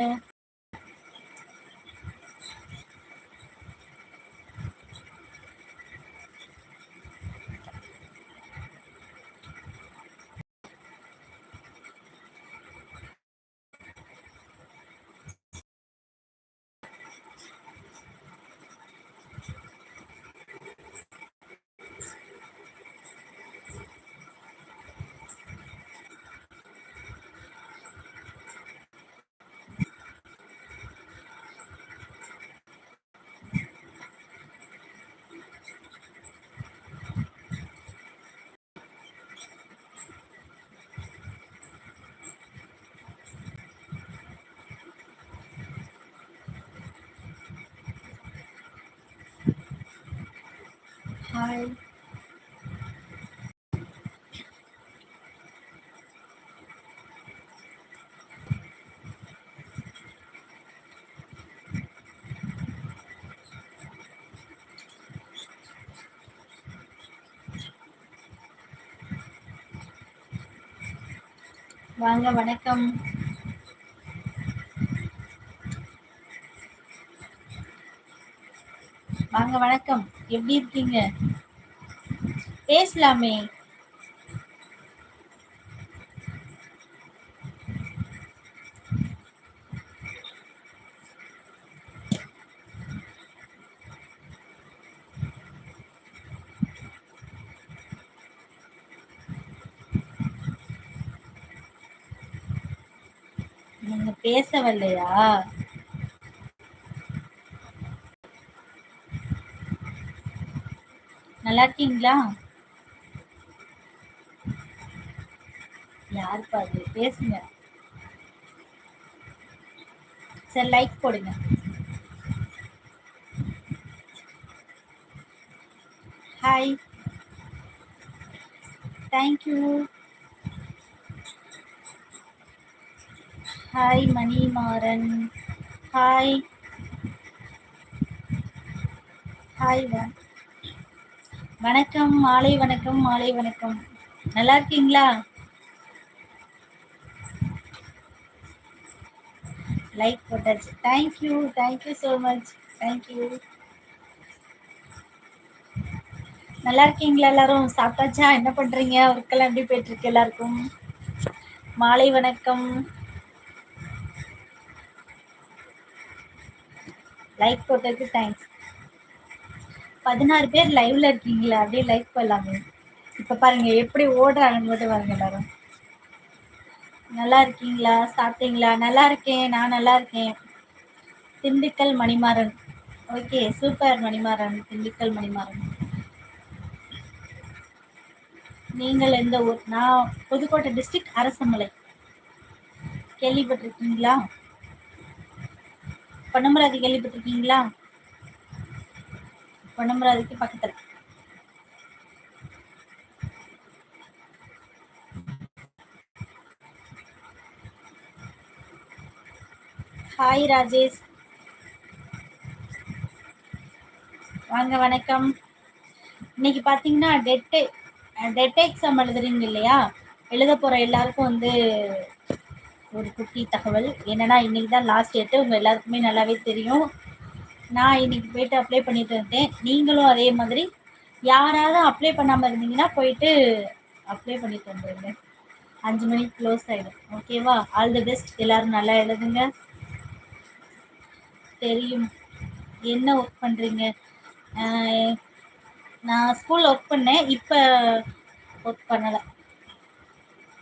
Yeah. Hi வாங்க வணக்கம். வாங்க வணக்கம். எப்படி இருக்கீங்க? பேசலாமே. நீங்க பேசவில்லையா? நல்லா இருக்கீங்களா யார் பாரு பேசுங்க. சரி லைக் போடுங்க. Hi thank you hi Manimaran. Hi hi வணக்கம் மாலை வணக்கம் மாலை வணக்கம். நல்லா இருக்கீங்களா? லைக் போட்டாச்சு thank you thank you so much thank you நல்லா இருக்கீங்களா எல்லாரும்? சாப்பிட்டாச்சா? என்ன பண்றீங்க? ஒர்க்கெல்லாம் எப்படி போயிட்டு இருக்கு எல்லாருக்கும்? மாலை வணக்கம். லைக் போட்டதுக்கு தேங்க்ஸ் பதினாறு பேர் லைவ்ல இருக்கீங்களா அப்படியே லைக் பண்ணலாமே. இப்ப பாருங்க எப்படி ஓடுறாங்கன்னு மட்டும் பாருங்க எல்லாரும். நல்லா இருக்கீங்களா? சாப்பிட்டீங்களா? நல்லா இருக்கேன். நான் நல்லா இருக்கேன். Dindigul Manimaran. Okay super Manimaran. Dindigul Manimaran. நீங்கள் எந்த ஊர்? நான் புதுக்கோட்டை டிஸ்ட்ரிக்ட் அரசமலை. கேள்விப்பட்டிருக்கீங்களா? பொன்னமராதி கேள்விப்பட்டிருக்கீங்களா? பொன்னமராதிக்கு பக்கத்தில். ஹாய் ராஜேஷ் வாங்க வணக்கம். இன்னைக்கு பார்த்தீங்கன்னா டெட்டு டெட் எக்ஸாம் எழுதுறீங்க இல்லையா? எழுத போகிற எல்லாருக்கும் வந்து ஒரு குட்டி தகவல். என்னென்னா இன்னைக்கு தான் லாஸ்ட் டேட்டு உங்கள் எல்லாருக்குமே நல்லாவே தெரியும். நான் இன்னைக்கு போயிட்டு அப்ளை பண்ணிட்டு இருந்தேன் நீங்களும் அதே மாதிரி யாராவது அப்ளை பண்ணாமல் இருந்தீங்கன்னா போயிட்டு அப்ளை பண்ணிட்டு வந்துருங்க. அஞ்சு மணிக்கு க்ளோஸ் ஆகிடும் ஓகேவா ஆல் தி பெஸ்ட் எல்லோரும் நல்லா எழுதுங்க. தெரியும். என்ன ஒர்க் பண்ணுறீங்க நான் ஸ்கூலில் ஒர்க் பண்ணேன். இப்போ ஒர்க் பண்ணலை.